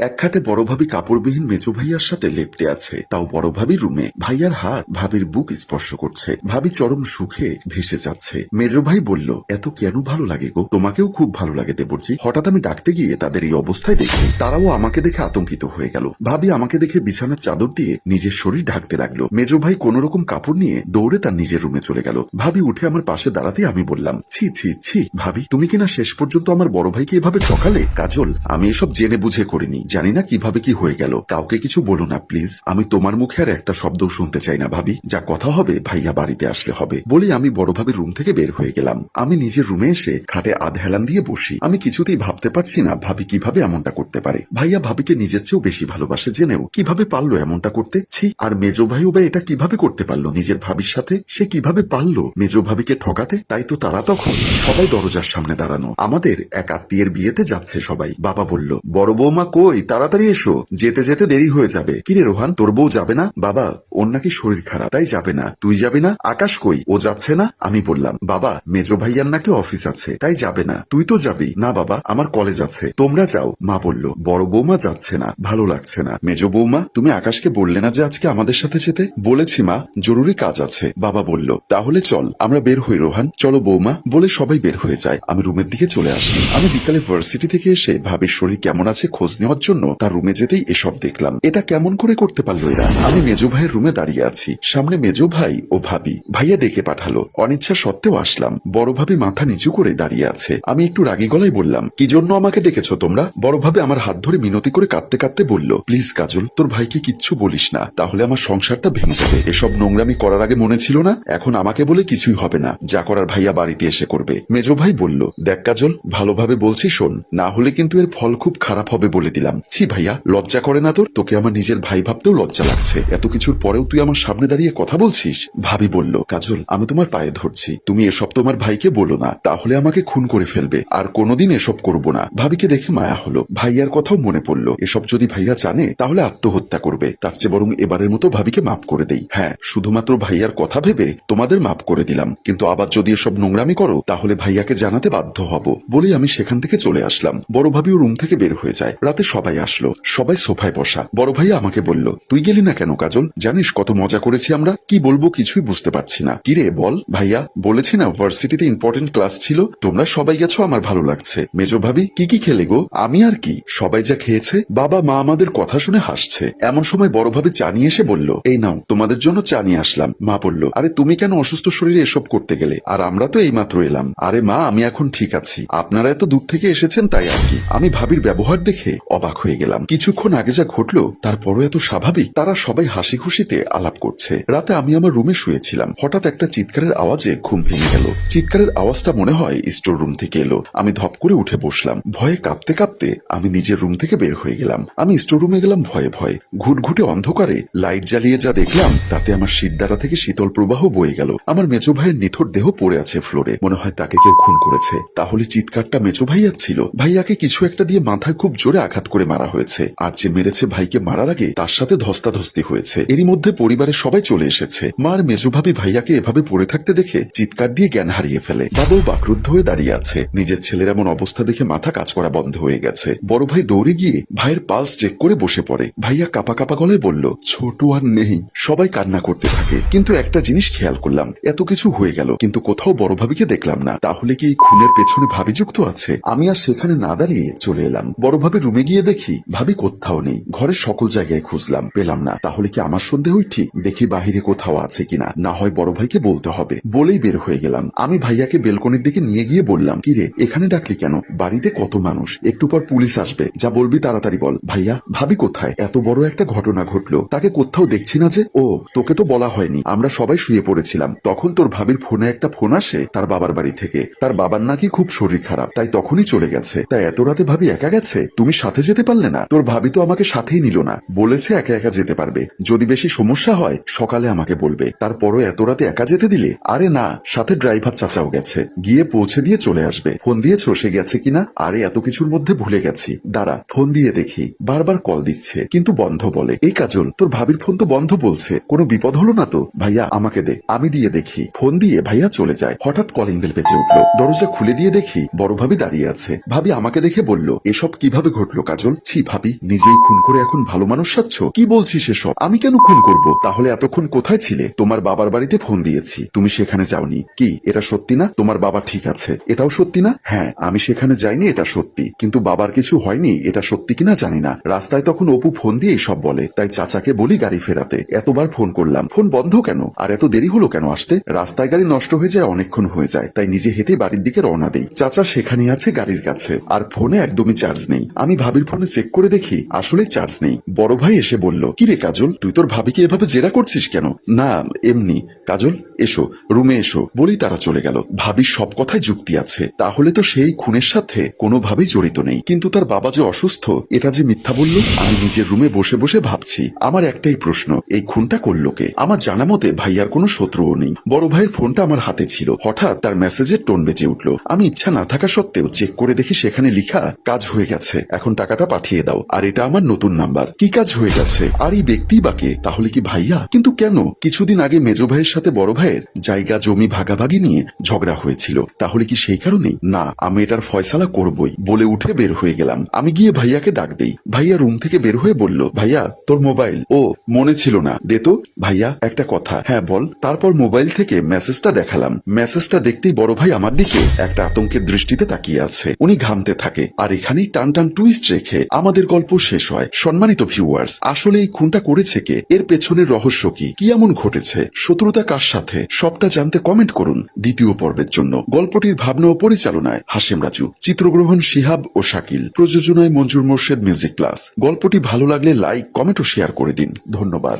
এক খাটে বড় ভাবি কাপড়বিহীন মেজো ভাইয়ার সাথে লেপটে আছে। তাও বড় ভাবি রুমে। ভাইয়ার হাত ভাবির বুক স্পর্শ করছে। ভাবি চরম সুখে ভেসে যাচ্ছে। মেজো ভাই বলল, এত কেন ভালো লাগে গো? তোমাকেও খুব ভালো লাগে দেবরজি। হঠাৎ আমি ডাকতে গিয়ে তাদের এই অবস্থায় দেখি। তারাও আমাকে দেখে আতঙ্কিত হয়ে গেল। ভাবি আমাকে দেখে বিছানার চাদর দিয়ে নিজের শরীর ঢাকতে লাগল। মেজো ভাই কোন রকম কাপড় নিয়ে দৌড়ে তার নিজের রুমে চলে গেল। ভাবি উঠে আমার পাশে দাঁড়াতে আমি বললাম, ছি ছি ছি, ভাবি, তুমি কিনা শেষ পর্যন্ত আমার বড় ভাইকে এভাবে ঠকালে? কাজল, আমি এসব জেনে বুঝে করিনি। জানি না কীভাবে কি হয়ে গেল। কাউকে কিছু বলো না, প্লিজ। আমি তোমার মুখে আর একটা শব্দ শুনতে চাই না, ভাবি। যা কথা হবে, ভাইয়া বাড়িতে আসলে হবে। বলি, আমি বড় ভাবির রুম থেকে বের হয়ে গেলাম। আমি নিজের রুমে এসে খাটে আধ হেলান দিয়ে বসি। আমি কিছুতেই ভাবতে পারছি না, ভাবি কীভাবে এমনটা করতে পারে। ভাইয়া ভাবিকে নিজের চেয়েও বেশি ভালোবাসে জেনেও কীভাবে পারল এমনটা করতে। ছি, আর মেজো ভাইও বা এটা কীভাবে করতে পারল? নিজের ভাবির সাথে সে কীভাবে পারল মেজো ভাবিকে ঠকাতে? তাই তো তারা তখন সবাই দরজার সামনে দাঁড়ানো। আমাদের এক আত্মীয়ের বিয়েতে যাচ্ছে সবাই। বাবা বলল, বড় বৌমা কই? তাড়াতাড়ি এসো। যেতে যেতে দেরি হয়ে যাবে। কিরে রোহান, তোর বউ যাবে না? বাবা, ওর নাকি শরীর খারাপ, তাই যাবে না। তুই যাবি না? আকাশ কই? ও যাচ্ছে না? আমি বললাম, বাবা, মেজো ভাইয়ার নাকি অফিস আছে, তাই যাবে না। তুই তো যাবি। না বাবা, আমার কলেজ আছে। তোমরা যাও, মা বলল। বড় বৌমা যাচ্ছে না, ভালো লাগছে না। মেজো বৌমা, তুমি আকাশকে বললে না যে আজকে আমাদের সাথে যেতে? বলেছি মা, জরুরি কাজ আছে। বাবা বলল, তাহলে চল, আমরা বের হই রোহান। চলো বৌমা, বলে সবাই বের হয়ে যায়। আমি রুমের দিকে চলে আসি। আমি বিকালে ভার্সিটি থেকে এসে ভাবির শরীর কেমন আছে খোঁজ নেওয়ার জন্য তার রুমে যেতেই এসব দেখলাম। এটা কেমন করে করতে পারল এরা? আমি মেজো ভাইয়ের রুমে দাঁড়িয়ে আছি। সামনে মেজো ভাই ও ভাবি। ভাইয়া ডেকে পাঠালো। অনিচ্ছা সত্ত্বেও আসলাম। বড় ভাবি মাথা নিচু করে দাঁড়িয়ে আছে। আমি একটু রাগি গলায় বললাম, কি জন্য আমাকে ডেকেছো তোমরা? বড় ভাবে আমার হাত ধরে মিনতি করে কাঁদতে কাঁদতে বলল, প্লিজ কাজল, তোর ভাইকে কিচ্ছু বলিস না। তাহলে আমার সংসারটা ভেঙে যাবে। এসব নোংরামি করার আগে মনে ছিল না? এখন আমাকে বলে কিছুই হবে না। যা করার ভাইয়া বাড়িতে এসে করবে। মেজো ভাই বলল, দেখ কাজল, ভালোভাবে বলছি শোন, না হলে কিন্তু এর ফল খুব খারাপ হবে বলে দিলাম। ছি ভাইয়া, লজ্জা করে না তোর? তোকে আমার নিজের ভাই ভাবতেও লজ্জা লাগছে। এত কিছুর পরেও তুই আমার সামনে দাঁড়িয়ে কথা বলছিস? ভাবি বলল, কাজল, আমি তোমার পায়ে ধরছি। তুমি এসব তোমার ভাইকে বলো না। তাহলে আমাকে খুন করে ফেলবে। আর কোনোদিন এসব করব না। ভাবিকে দেখে মায়া হলো। ভাইয়ার কথাও মনে পড়ল। এসব যদি ভাইয়া জানে, তাহলে আত্মহত্যা করবে। তার চেয়ে বরং এবারের মতো ভাবিকে মাফ করে দেই। হ্যাঁ শুধুমাত্র ভাইয়ার কথা ভেবে তোমাদের মাফ করে দিলাম। কিন্তু আবার যদি এসব নোংরামি করো, তাহলে ভাইয়াকে জানাতে বাধ্য হব। বলেই আমি সেখান থেকে চলে আসলাম। বড় ভাবিও রুম থেকে বের হয়ে যায়। রাতে সবাই আসলো। সবাই সোফায় বসা। বড় ভাইয়া আমাকে বলল, তুই গেলি না কেন কাজল? জানিস কত মজা করেছি আমরা? কি বলব কিছুই বুঝতে পারছি না। কিরে বল, ভাইয়া, বলেছি না ভার্সিটিতে ইম্পর্টেন্ট ক্লাস ছিল? তোমরা সবাই গেছো, আমার ভালো লাগছে। মেজো ভাবি, কি কি খেলে গো? আমি আর কি? সবাই যা খেয়েছে, বাবা, মা আমাদের কথা শুনে হাসছে। এমন সময় বড় ভাবে চা নিয়ে এসে বলল, এই নাও, তোমাদের জন্য চা নিয়ে আসলাম। মা বলল, আরে, তুমি কেন অসুস্থ শরীরে এসব করতে গেলে? আর আমরা তো এইমাত্র এলাম। আরে মা, আমি এখন ঠিক আছি। আপনারা এত দূর থেকে এসেছেন তাই আর কি। আমি ভাবির ব্যবহার দেখে অবাক হয়ে গেলাম। কিছুক্ষণ আগে যা ঘটলো, তারপরও এত স্বাভাবিক, তারা সবাই হাসি খুশিতে আলাপ করছে। রাতে আমি আমার রুমে শুয়েছিলাম। হঠাৎ একটা চিৎকারের আওয়াজে ঘুম ভেঙে গেল। চিৎকারের আওয়াজটা মনে হয় স্টোর রুম থেকে এলো। আমি ধপ করে উঠে বসলাম। ভয়ে কাঁপতে কাঁপতে আমি নিজের রুম থেকে বের হয়ে গেলাম। আমি স্টোর রুমে গেলাম ভয়ে ভয়ে। ঘুটঘুটে অন্ধকারে লাইট জ্বালিয়ে যা দেখলাম, তাতে আমার দ্বারা থেকে শীতল প্রবাহ বয়ে গেল। আমার মেজো ভাইয়ের নিথর দেহ পড়ে আছে ফ্লোরে। মনে হয় তাকে কেউ খুন করেছে। তাহলে চিৎকারটা মেজো ভাইয়ার ছিল। ভাইয়াকে কিছু একটা দিয়ে মাথায় খুব জোরে আঘাত করে মারা হয়েছে। আর যে মেরেছে ভাইকে মারার আগে তার সাথে ধস্তাধস্তি হয়েছে। এরই মধ্যে পরিবারের সবাই চলে এসেছে। মার মেজো ভাবি ভাইয়াকে এভাবে পড়ে থাকতে দেখে চিৎকার দিয়ে জ্ঞান হারিয়ে ফেলে। বাবাও বাকরুদ্ধ হয়ে দাঁড়িয়ে আছে। নিজের ছেলের এমন অবস্থা দেখে মাথা কাজ করা বন্ধ হয়ে গেছে। বড় ভাই দৌড়ে গিয়ে ভাইয়ের পালস চেক করে বসে পড়ে। ভাইয়া কাপা কাপা গলায় বলল, ছোট আর নেই। সবাই কান্না করতে থাকে। কিন্তু একটা জিনিস খেয়াল করলাম, এত কিছু হয়ে গেল। কিন্তু কোথাও বড় ভাবিকে দেখলাম না। তাহলে কি এই খুনের পেছনে ভাবি যুক্ত আছে? আমি আর সেখানে না দাঁড়িয়ে চলে এলাম। বড় ভাবে রুমে গিয়ে দেখি, ভাবি কোথাও নেই। ঘরের সকল জায়গায় খুঁজলাম, পেলাম না। তাহলে কি আমার সন্দেহই ঠিক? দেখি বাহিরে কোথাও আছে কিনা। না হয় বড় ভাইকে বলতে হবে। বলেই বের হয়ে গেলাম। আমি ভাইয়াকে বেলকনির দিকে নিয়ে গিয়ে বললাম কিরে এখানে ডাকলি কেন? বাড়িতে কত মানুষ? একটু পর পুলিশ আসবে। যা বলবি তাড়াতাড়ি বল। ভাইয়া, ভাবি কোথায়? এত বড় একটা ঘটনা ঘটলো। তাকে কোথাও দেখছি না যে? ও, তোকে তো বলা হয়নি। আমরা সবাই শুয়ে পড়েছিলাম। তখন তোর ভাবির ফোনে একটা ফোন আসে, তার বাবার বাড়ি থেকে। তার বাবার নাকি খুব শরীর খারাপ, তাই তখনই চলে গেছে। তাই এত রাতে ভাবি একা গেছে? তুমি সাথে যেতে পারলে না। তোর ভাবি তো আমাকে সাথেই নিল না। বলেছে একা একা যেতে পারবে। যদি বেশি সমস্যা হয়, সকালে আমাকে বলবে। তারপরও এত রাতে একা যেতে দিলে? আরে না, সাথে ড্রাইভার চাচাও গেছে। গিয়ে পৌঁছে দিয়ে চলে আসবে। ফোন দিয়েছ, সে গেছে কিনা? আরে, এত কিছুর মধ্যে ভুলে গেছি। দাঁড়া, ফোন দিয়ে দেখি। বারবার কল দিচ্ছে, কিন্তু বন্ধ বলে। এই কাজল, তোর ভাবির ফোন তো বন্ধ বলছে। কোনো বিপদ হলো না তো? ভাইয়া, আমাকে দে। আমি দিয়ে দেখি। ফোন দিয়ে ভাইয়া চলে যায়। হঠাৎ কলিং বেল বেজে উঠল। দরজা খুলে দিয়ে দেখি, বড় ভাবি দাঁড়িয়ে আছে। ভাবি আমাকে দেখে বলল, এসব কীভাবে ঘটলো কাজল? কাজল ছি ভাবি, নিজেই খুন করে এখন ভালো মানুষ সাচ্ছ কি বলছিস এসব? আমি কেন খুন করব? তাহলে এতক্ষণ কোথায় ছিলে? তোমার বাবার বাড়িতে ফোন দিয়েছি। তুমি সেখানে যাওনি। কি, এটা সত্যি না? তোমার বাবা ঠিক আছে। এটাও সত্যি না? হ্যাঁ আমি সেখানে যাইনি, এটা সত্যি। কিন্তু বাবার কিছু হয়নি, এটা সত্যি কিনা জানি না। রাস্তায় তখন অপু ফোন দিয়ে সব বলে। তাই চাচাকে বলি গাড়ি ফেরাতে। এতবার ফোন করলাম। ফোন বন্ধ কেন? আর এত দেরি হলো কেন আসতে? রাস্তায় গাড়ি নষ্ট হয়ে যায়, অনেকক্ষণ হয়ে যায়। তাই নিজে হেঁটে বাড়ির দিকে রওনা দেই। চাচা সেখানে আছে গাড়ির কাছে। আর ফোনে একদমই চার্জ নেই। আমি ভাবির ফোনে চেক করে দেখি আসলে চার্জ নেই। বড় ভাই এসে বলল কি রে কাজল, তুই তোর ভাবিকে এভাবে জেরা করছিস কেন? না, এমনি। কাজল, এসো, রুমে এসো। বলেই তারা চলে গেল। ভাবির সব কথায় যুক্তি আছে। তাহলে তো সেই খুনের সাথে কোনোভাবেই জড়িত নেই। কিন্তু তার বাবা যে অসুস্থ, এটা যে মিথ্যা বলল, আমি নিজের রুমে বসে বসে ভাবছি। আমার একটাই প্রশ্ন, এই খুনটা করল কে? আমার জানা মতে ভাইয়ার কোনো শত্রুও নেই। বড় ভাইয়ের ফোনটা আমার হাতে ছিল। হঠাৎ তার মেসেজের টোন বেজে উঠল। আমি ইচ্ছা না থাকা সত্ত্বেও চেক করে দেখি সেখানে লিখা, কাজ হয়ে গেছে। এখন টাকাটা পাঠিয়ে দাও। আর এটা আমার নতুন নাম্বার। কি কাজ হয়ে গেছে? আর এই ব্যক্তি বাকে তাহলে কি ভাইয়া? কিন্তু কেন? কিছুদিন আগে মেজ ভাইয়ের সাথে বড় ভাইয়ের জায়গা, জমি ভাগাভাগি নিয়ে ঝগড়া হয়েছিল। তাহলে কি সেই কারণেই? না, আমি এটার ফয়সালা করবই বলে উঠে বের হয়ে গেলাম। আমি গিয়ে ভাইয়াকে ডাক দেই। ভাইয়া রুম থেকে বের হয়ে বলল, ভাইয়া, তোর মোবাইল? ও, মনে ছিল না। দে তো, ভাইয়া, একটা কথা। হ্যাঁ বল। তারপর মোবাইল থেকে মেসেজটা দেখালাম। মেসেজটা দেখতেই বড় ভাই আমার দিকে একটা আতঙ্কের দৃষ্টিতে তাকিয়ে আছে। উনি ঘামতে থাকে। আর এখানেই টান টান টুইস্ট রেখে আমাদের গল্প শেষ হয়। সম্মানিত ভিউয়ার্স আসলে এই খুনটা করেছে কে? এর পেছনের রহস্য কি? কি এমন ঘটেছে? শত্রুতা কার সাথে? সবটা জানতে কমেন্ট করুন দ্বিতীয় পর্বের জন্য। গল্পটির ভাবনা ও পরিচালনায় হাসেম রাজু, চিত্রগ্রহণ শিহাব ও শাকিল, প্রযোজনায় মঞ্জুর মোর্শেদ মিউজিক প্লাস গল্পটি ভালো লাগলে লাইক কমেন্ট ও শেয়ার করে দিন। ধন্যবাদ।